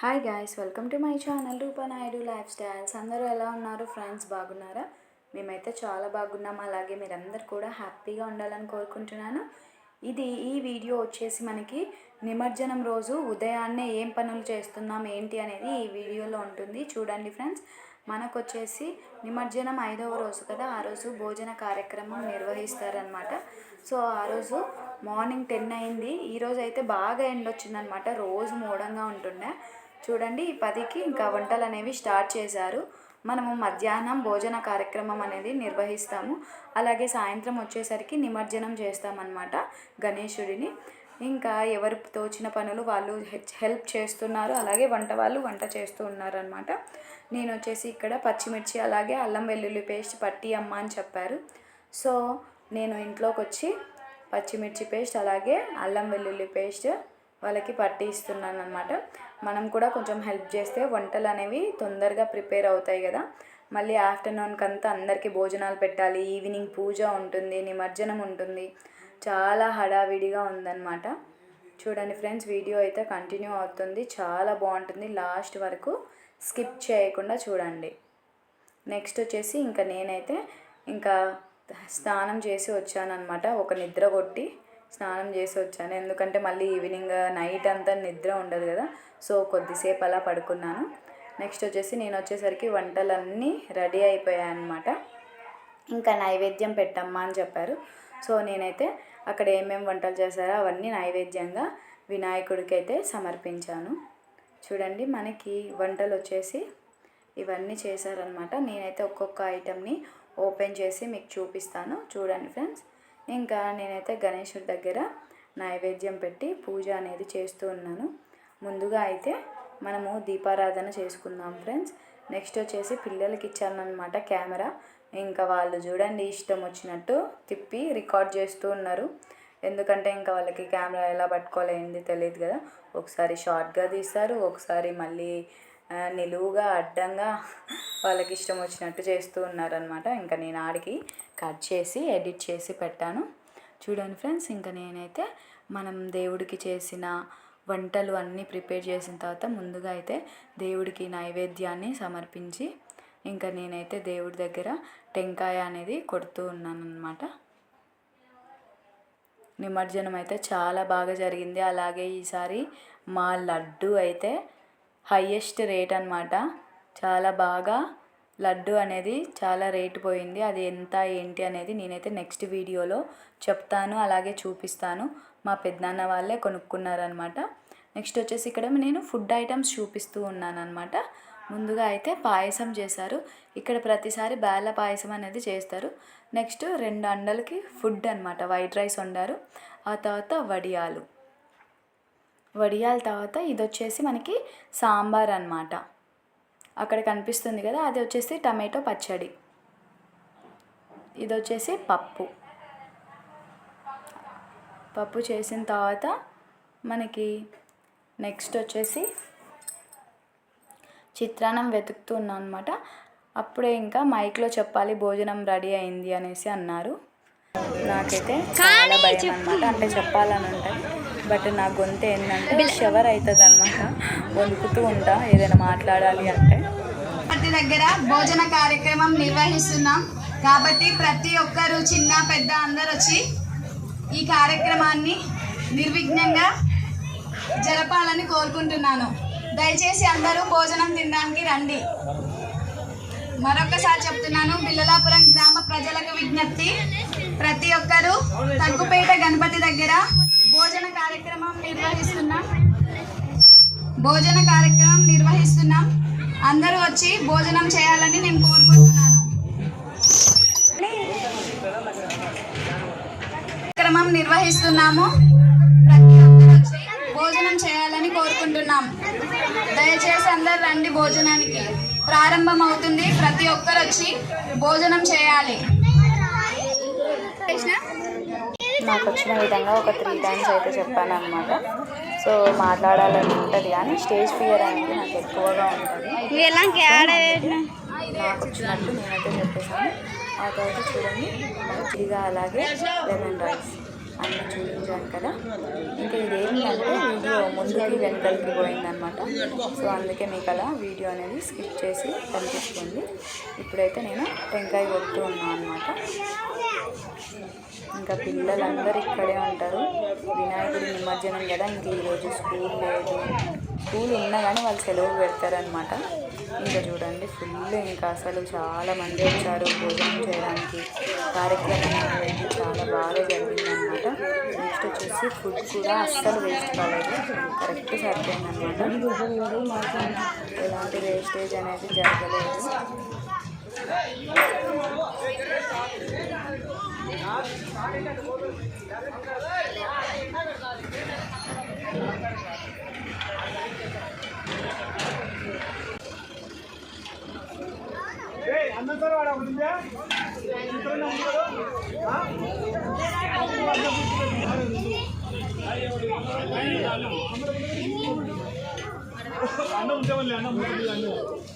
Hi guys welcome to my channel Rupa Naidu life styles అందరూ ఎలా ఉన్నారు? ఫ్రెండ్స్ బాగున్నారా? మేమైతే చాలా బాగున్నాం. అలాగే మీరందరూ కూడా హ్యాపీగా ఉండాలని కోరుకుంటున్నాను. ఇది ఈ వీడియో వచ్చేసి మనకి నిమజ్జనం రోజు ఉదయాన్నే ఏం పనులు చేస్తున్నాం ఏంటి అనేది ఈ వీడియోలో ఉంటుంది. చూడండి ఫ్రెండ్స్ మనకు వచ్చేసి నిమజ్జనం ఐదవ రోజు కదా ఆ రోజు భోజన కార్యక్రమం నిర్వహిస్తారనమాట సో ఆ రోజు మార్నింగ్ టెన్ అయింది. ఈరోజు అయితే బాగా ఎండ వచ్చిందనమాట రోజు మూడంగా ఉంటుండే. చూడండి ఈ పదికి ఇంకా వంటలు అనేవి స్టార్ట్ చేశారు. మనము మధ్యాహ్నం భోజన కార్యక్రమం అనేది నిర్వహిస్తాము. అలాగే సాయంత్రం వచ్చేసరికి నిమజ్జనం చేస్తామన్నమాట గణేశుడిని. ఇంకా ఎవరు తోచిన పనులు వాళ్ళు హెల్ప్ చేస్తున్నారు. అలాగే వంట వాళ్ళు వంట చేస్తూ ఉన్నారనమాట నేను వచ్చేసి ఇక్కడ పచ్చిమిర్చి అలాగే అల్లం వెల్లుల్లి పేస్ట్ పట్టి అమ్మ అని చెప్పారు. సో నేను ఇంట్లోకి వచ్చి పచ్చిమిర్చి పేస్ట్ అలాగే అల్లం వెల్లుల్లి పేస్ట్ వాళ్ళకి పట్టి ఇస్తున్నాను అనమాట మనం కూడా కొంచెం హెల్ప్ చేస్తే వంటలు అనేవి తొందరగా ప్రిపేర్ అవుతాయి కదా. మళ్ళీ ఆఫ్టర్నూన్కి అంతా అందరికీ భోజనాలు పెట్టాలి ఈవినింగ్ పూజ ఉంటుంది నిమజ్జనం ఉంటుంది. చాలా హడావిడిగా ఉందన్నమాట. చూడండి ఫ్రెండ్స్ వీడియో అయితే కంటిన్యూ అవుతుంది. చాలా బాగుంటుంది. లాస్ట్ వరకు స్కిప్ చేయకుండా చూడండి. నెక్స్ట్ వచ్చేసి ఇంకా నేనైతే ఇంకా స్నానం చేసి వచ్చానమాట ఒక నిద్ర కొట్టి స్నానం చేసి వచ్చాను. ఎందుకంటే మళ్ళీ ఈవినింగ్ నైట్ అంతా నిద్ర ఉండదు కదా. సో కొద్దిసేపు అలా పడుకున్నాను. నెక్స్ట్ వచ్చేసి నేను వచ్చేసరికి వంటలన్నీ రెడీ అయిపోయాయి అనమాట ఇంకా నైవేద్యం పెట్టమ్మా అని చెప్పారు. సో నేనైతే అక్కడ ఏమేమి వంటలు చేశారో అవన్నీ నైవేద్యంగా వినాయకుడికి అయితే సమర్పించాను. చూడండి మనకి వంటలు వచ్చేసి ఇవన్నీ చేశారనమాట నేనైతే ఒక్కొక్క ఐటెంని ఓపెన్ చేసి మీకు చూపిస్తాను. చూడండి ఫ్రెండ్స్ ఇంకా నేనైతే గణేశుడి దగ్గర నైవేద్యం పెట్టి పూజ అనేది చేస్తూ ఉన్నాను. ముందుగా అయితే మనము దీపారాధన చేసుకుందాం ఫ్రెండ్స్. నెక్స్ట్ వచ్చేసి పిల్లలకి ఇచ్చానమాట కెమెరా. ఇంకా వాళ్ళు చూడండి ఇష్టం వచ్చినట్టు తిప్పి రికార్డ్ చేస్తూ ఉన్నారు. ఎందుకంటే ఇంకా వాళ్ళకి కెమెరా ఎలా పట్టుకోలేంది తెలియదు కదా. ఒకసారి షార్ట్గా తీస్తారు ఒకసారి మళ్ళీ నిలువుగా అడ్డంగా వాళ్ళకి ఇష్టం వచ్చినట్టు చేస్తూ ఉన్నారనమాట ఇంకా నేను ఆడికి కట్ చేసి ఎడిట్ చేసి పెట్టాను. చూడండి ఫ్రెండ్స్ ఇంకా నేనైతే మనం దేవుడికి చేసిన వంటలు అన్నీ ప్రిపేర్ చేసిన తర్వాత ముందుగా అయితే దేవుడికి నైవేద్యాన్ని సమర్పించి ఇంకా నేనైతే దేవుడి దగ్గర టెంకాయ అనేది కొడుతూ ఉన్నాను అనమాట నిమజ్జనం అయితే చాలా బాగా జరిగింది. అలాగే ఈసారి మా లడ్డు అయితే హయ్యెస్ట్ రేట్ అనమాట చాలా బాగా లడ్డు అనేది చాలా రేటు పోయింది. అది ఎంత ఏంటి అనేది నేనైతే నెక్స్ట్ వీడియోలో చెప్తాను అలాగే చూపిస్తాను. మా పెద్దనాన్న వాళ్ళే కొనుక్కున్నారనమాట నెక్స్ట్ వచ్చేసి ఇక్కడ నేను ఫుడ్ ఐటమ్స్ చూపిస్తూ ఉన్నాను అనమాట ముందుగా అయితే పాయసం చేశారు. ఇక్కడ ప్రతిసారి బేళ్ళ పాయసం అనేది చేస్తారు. నెక్స్ట్ రెండు అండలకి ఫుడ్ అనమాట వైట్ రైస్ వండారు. ఆ తర్వాత వడియాలు. వడియాల తర్వాత ఇది వచ్చేసి మనకి సాంబార్ అనమాట అక్కడ కనిపిస్తుంది కదా అది వచ్చేసి టమాటో పచ్చడి. ఇది వచ్చేసి పప్పు. పప్పు చేసిన తర్వాత మనకి నెక్స్ట్ వచ్చేసి చిత్రాన్నం వెతుకుతున్నాను అనమాట అప్పుడే ఇంకా మైక్లో చెప్పాలి భోజనం రెడీ అయింది అనేసి అన్నారు. నాకైతే చాలా భయం అనమాట అంటే చెప్పాలని ఉంటుంది. బట్ నా గొంతు ఏంటంటే షవర్ అవుతుంది అనమాట వణుకుతూ ఉంటా ఏదైనా మాట్లాడాలి అంటే. ప్రతి దగ్గర భోజన కార్యక్రమం నిర్వహిస్తున్నాం. కాబట్టి ప్రతి ఒక్కరు చిన్న పెద్ద అందరు వచ్చి ఈ కార్యక్రమాన్ని నిర్విఘ్నంగా జరపాలని కోరుకుంటున్నాను. దయచేసి అందరూ భోజనం తినడానికి రండి. మరొకసారి చెప్తున్నాను బిల్లలాపురం గ్రామ ప్రజలకు విజ్ఞప్తి. ప్రతి ఒక్కరూ తగ్గుపేట గణపతి దగ్గర భోజన కార్యక్రమం నిర్వహిస్తున్నాం. భోజన కార్యక్రమం నిర్వహిస్తున్నాం. అందరూ వచ్చి భోజనం చేయాలని నేను కోరుకుంటున్నాను. కార్యక్రమం నిర్వహిస్తున్నాము. ప్రతి ఒక్కరు వచ్చి భోజనం చేయాలని కోరుకుంటున్నాం. దయచేసి అందరు రండి భోజనానికి. ప్రారంభం అవుతుంది ప్రతి ఒక్కరు వచ్చి భోజనం చేయాలి. నాకు వచ్చిన విధంగా ఒక త్రీ టైమ్స్ అయితే చెప్పాను అనమాట సో మాట్లాడాలని ఉంటుంది కానీ స్టేజ్ ఫియర్ అనేది నాకు ఎక్కువగా ఉంటుంది. నాకు వచ్చినట్టు నేనైతే చెప్పేసాను ఆ తర్వాత చూడండి మజ్జిగ అలాగే లెమన్ రైస్ అన్నీ చూపించాను కదా. ఇంకా ఇదేంటంటే వీడియో ముందుకి వెనకలికి పోయిందనమాట సో అందుకే మీకు అలా వీడియో అనేది స్కిప్ చేసి కనిపిస్తుంది. ఇప్పుడైతే నేను టెంకాయ కొడుతూ ఉన్నాను అనమాట ఇంకా పిల్లలందరూ ఇక్కడే ఉంటారు. వినాయకుడి నిమజ్జనం కదా ఇంక ఈరోజు స్కూల్ లేదు. స్కూల్ ఉన్నా కానీ వాళ్ళు సెలవు పెడతారనమాట ఇంకా చూడండి ఫుల్ ఇంకా అసలు చాలామంది వచ్చారు భోజనం చేయడానికి. కార్యక్రమం అనేది చాలా బాగా జరిగిందనమాట నెక్స్ట్ వచ్చేసి ఫుడ్ కూడా అస్సలు వేస్ట్ కాలేదు. కరెక్ట్ సరిపోయిందనమాట ఎలాంటి వేస్టేజ్ అనేది జరగలేదు. అందరూ వాడు ఒకటి అన్నం ఉంటే అన్నం అన్నం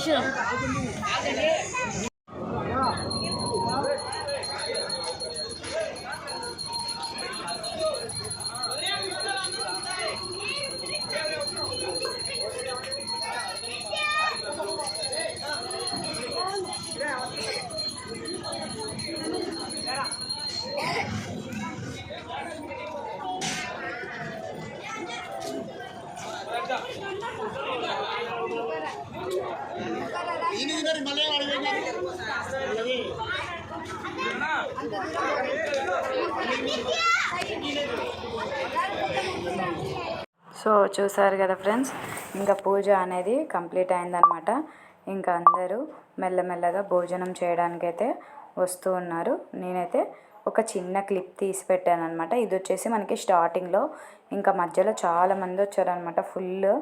你是。సో చూసారు కదా ఫ్రెండ్స్ ఇంకా పూజ అనేది కంప్లీట్ అయిందనమాట ఇంకా అందరూ మెల్లమెల్లగా భోజనం చేయడానికైతే వస్తూ ఉన్నారు. నేనైతే ఒక చిన్న క్లిప్ తీసి పెట్టాను అనమాట ఇది వచ్చేసి మనకి స్టార్టింగ్లో ఇంకా మధ్యలో చాలా మంది వచ్చారనమాట ఫుల్.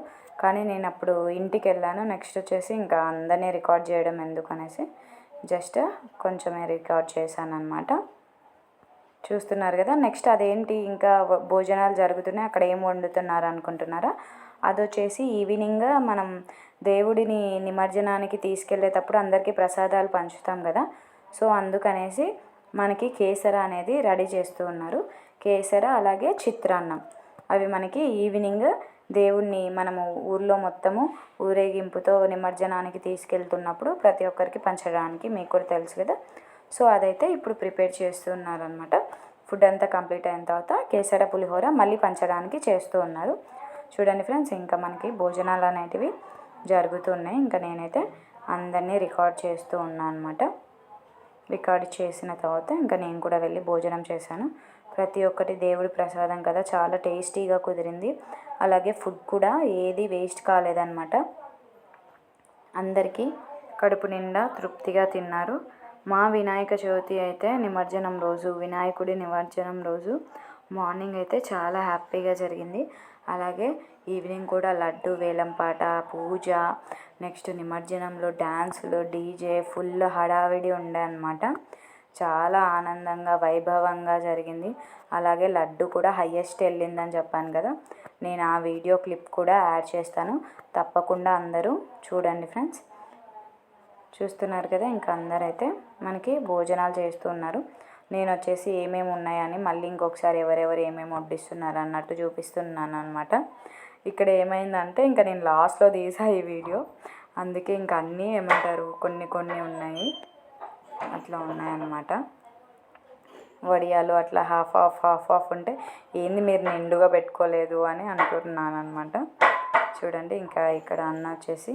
కానీ నేను అప్పుడు ఇంటికి వెళ్ళాను నెక్స్ట్ వచ్చేసి ఇంకా అందరినీ రికార్డ్ చేయడం ఎందుకు అనేసి జస్ట్ కొంచెమే రికార్డ్ చేశాను అనమాట చూస్తున్నారు కదా నెక్స్ట్ అదేంటి ఇంకా భోజనాలు జరుగుతున్నాయి అక్కడ ఏం వండుతున్నారు అనుకుంటున్నారా? అది వచ్చేసి ఈవినింగ్ మనం దేవుడిని నిమజ్జనానికి తీసుకెళ్ళేటప్పుడు అందరికీ ప్రసాదాలు పంచుతాం కదా. సో అందుకనేసి మనకి కేసర అనేది రెడీ చేస్తూ ఉన్నారు. కేసర అలాగే చిత్రాన్నం. అవి మనకి ఈవినింగ్ దేవుణ్ణి మనము ఊర్లో మొత్తము ఊరేగింపుతో నిమజ్జనానికి తీసుకెళ్తున్నప్పుడు ప్రతి ఒక్కరికి పంచడానికి మీకు కూడా తెలుసు కదా. సో అదైతే ఇప్పుడు ప్రిపేర్ చేస్తున్నారనమాట ఫుడ్ అంతా కంప్లీట్ అయిన తర్వాత కేసర పులిహోర మళ్ళీ పంచడానికి చేస్తూ ఉన్నారు. చూడండి ఫ్రెండ్స్ ఇంకా మనకి భోజనాలు అనేటివి జరుగుతున్నాయి ఇంకా నేనైతే అందరినీ రికార్డ్ చేస్తూ ఉన్నాను అనమాట రికార్డ్ చేసిన తర్వాత ఇంకా నేను కూడా వెళ్ళి భోజనం చేశాను. ప్రతి ఒక్కటి దేవుడి ప్రసాదం కదా. చాలా టేస్టీగా కుదిరింది. అలాగే ఫుడ్ కూడా ఏది వేస్ట్ కాలేదన్నమాట. అందరికీ కడుపు నిండా తృప్తిగా తిన్నారు. మా వినాయక చవితి అయితే నిమజ్జనం రోజు వినాయకుడి నిమజ్జనం రోజు మార్నింగ్ అయితే చాలా హ్యాపీగా జరిగింది. అలాగే ఈవినింగ్ కూడా లడ్డు వేలంపాట పూజ నెక్స్ట్ నిమజ్జనంలో డ్యాన్సులు డీజే ఫుల్ హడావిడి ఉండే అనమాట చాలా ఆనందంగా వైభవంగా జరిగింది. అలాగే లడ్డు కూడా హయ్యెస్ట్ వెళ్ళిందని చెప్పాను కదా. నేను ఆ వీడియో క్లిప్ కూడా యాడ్ చేస్తాను. తప్పకుండా అందరూ చూడండి ఫ్రెండ్స్. చూస్తున్నారు కదా ఇంకా అందరైతే మనకి భోజనాలు చేస్తున్నారు నేను వచ్చేసి ఏమేమి ఉన్నాయని మళ్ళీ ఇంకొకసారి ఎవరెవరు ఏమేమి వడ్డిస్తున్నారు అన్నట్టు చూపిస్తున్నాను అనమాట ఇక్కడ ఏమైందంటే ఇంకా నేను లాస్ట్లో తీసా ఈ వీడియో. అందుకే ఇంకా అన్నీ ఏమంటారు? కొన్ని కొన్ని ఉన్నాయి. అట్లా ఉన్నాయన్నమాట. వడియాలు అట్లా హాఫ్ హాఫ్ హాఫ్ హాఫ్ ఉంటే ఏంది మీరు నిండుగా పెట్టుకోలేదు అని అంటున్నాను అనమాట చూడండి ఇంకా ఇక్కడ అన్న వచ్చేసి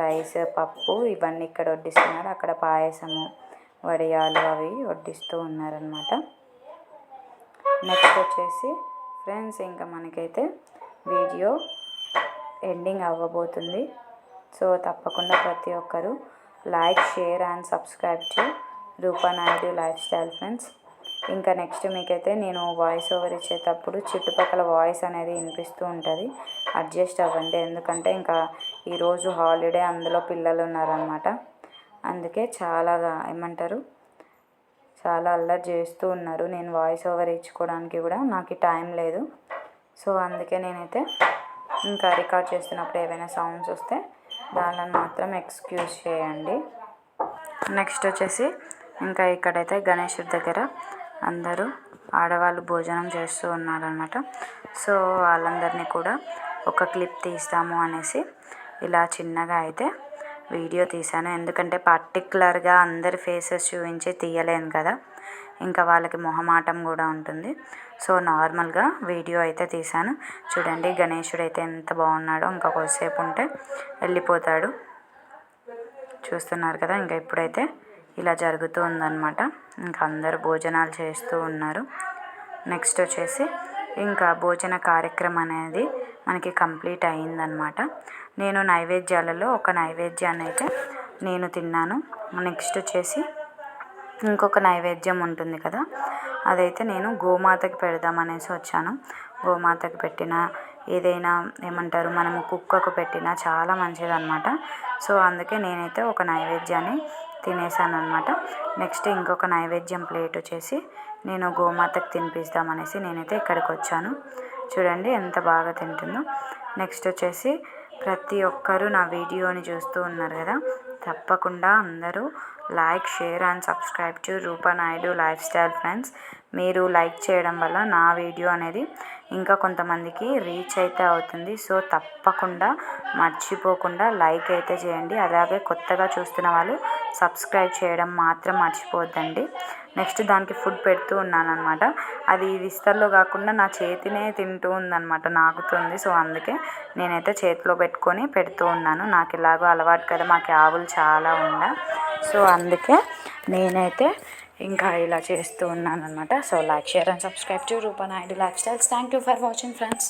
రైస్ పప్పు ఇవన్నీ ఇక్కడ వడ్డిస్తున్నారు. అక్కడ పాయసము వడియాలు అవి వడ్డిస్తూ ఉన్నారనమాట నెక్స్ట్ వచ్చేసి ఫ్రెండ్స్ ఇంకా మనకైతే వీడియో ఎండింగ్ అవ్వబోతుంది. సో తప్పకుండా ప్రతి ఒక్కరూ like share and subscribe to Rupa Naidu life style friends. ఇంకా నెక్స్ట్ మీకైతే నేను వాయిస్ ఓవర్ ఇచ్చేటప్పుడు చుట్టుపక్కల వాయిస్ అనేది వినిపిస్తూ ఉంటుంది. అడ్జస్ట్ అవ్వండి. ఎందుకంటే ఇంకా ఈరోజు హాలిడే అందులో పిల్లలు ఉన్నారనమాట అందుకే చాలా ఏమంటారు? చాలా అల్లరి చేస్తూ ఉన్నారు. నేను వాయిస్ ఓవర్ ఇచ్చుకోవడానికి కూడా నాకు టైం లేదు. సో అందుకే నేనైతే ఇంకా రికార్డ్ చేస్తున్నప్పుడు ఏవైనా సౌండ్స్ వస్తే దానిని మాత్రం ఎక్స్క్యూజ్ చేయండి. నెక్స్ట్ వచ్చేసి ఇంకా ఇక్కడైతే గణేషుడి దగ్గర అందరూ ఆడవాళ్ళు భోజనం చేస్తూ ఉన్నారనమాట సో వాళ్ళందరినీ కూడా ఒక క్లిప్ తీస్తాము అనేసి ఇలా చిన్నగా అయితే వీడియో తీశాను. ఎందుకంటే పర్టికులర్గా అందరి ఫేసెస్ చూపించి తీయలేను కదా. ఇంకా వాళ్ళకి మొహమాటం కూడా ఉంటుంది. సో నార్మల్గా వీడియో అయితే తీశాను. చూడండి గణేశుడు అయితే ఎంత బాగున్నాడో ఇంకా కొద్దిసేపు ఉంటే వెళ్ళిపోతాడు. చూస్తున్నారు కదా ఇంకా ఇప్పుడైతే ఇలా జరుగుతూ ఉందన్నమాట ఇంకా అందరూ భోజనాలు చేస్తూ ఉన్నారు. నెక్స్ట్ వచ్చేసి ఇంకా భోజన కార్యక్రమం అనేది మనకి కంప్లీట్ అయిందనమాట నేను నైవేద్యాలలో ఒక నైవేద్యాన్ని అయితే నేను తిన్నాను. నెక్స్ట్ వచ్చేసి ఇంకొక నైవేద్యం ఉంటుంది కదా అదైతే నేను గోమాతకి పెడదామనేసి వచ్చాను. గోమాతకి పెట్టిన ఏదైనా ఏమంటారు మనము కుక్కకు పెట్టినా చాలా మంచిదనమాట సో అందుకే నేనైతే ఒక నైవేద్యాన్ని తినేసాను అనమాట నెక్స్ట్ ఇంకొక నైవేద్యం ప్లేట్ వచ్చేసి నేను గోమాతకు తినిపిస్తామనేసి నేనైతే ఇక్కడికి వచ్చాను. చూడండి ఎంత బాగా తింటుందో. నెక్స్ట్ వచ్చేసి ప్రతి ఒక్కరూ నా వీడియోని చూస్తూ ఉన్నారు కదా తప్పకుండా అందరూ like share and subscribe to Rupa Naidu life style friends. మీరు లైక్ చేయడం వల్ల నా వీడియో అనేది ఇంకా కొంతమందికి రీచ్ అయితే అవుతుంది. సో తప్పకుండా మర్చిపోకుండా లైక్ అయితే చేయండి. అలాగే కొత్తగా చూస్తున్న వాళ్ళు సబ్స్క్రైబ్ చేయడం మాత్రం మర్చిపోవద్దండి. నెక్స్ట్ దానికి ఫుడ్ పెడుతూ ఉన్నాను అనమాట అది విస్తర్లో కాకుండా నా చేతినే తింటూ ఉందన్నమాట నాకుతుంది సో అందుకే నేనైతే చేతిలో పెట్టుకొని పెడుతూ ఉన్నాను. నాకు ఇలాగో అలవాటు కదా మాకు ఆవులు చాలా ఉండ. సో అందుకే నేనైతే ఇంకా ఇలా చేస్తూ ఉన్నాను అనమాట so like share and subscribe to Rupa Naidu life styles thank you for watching friends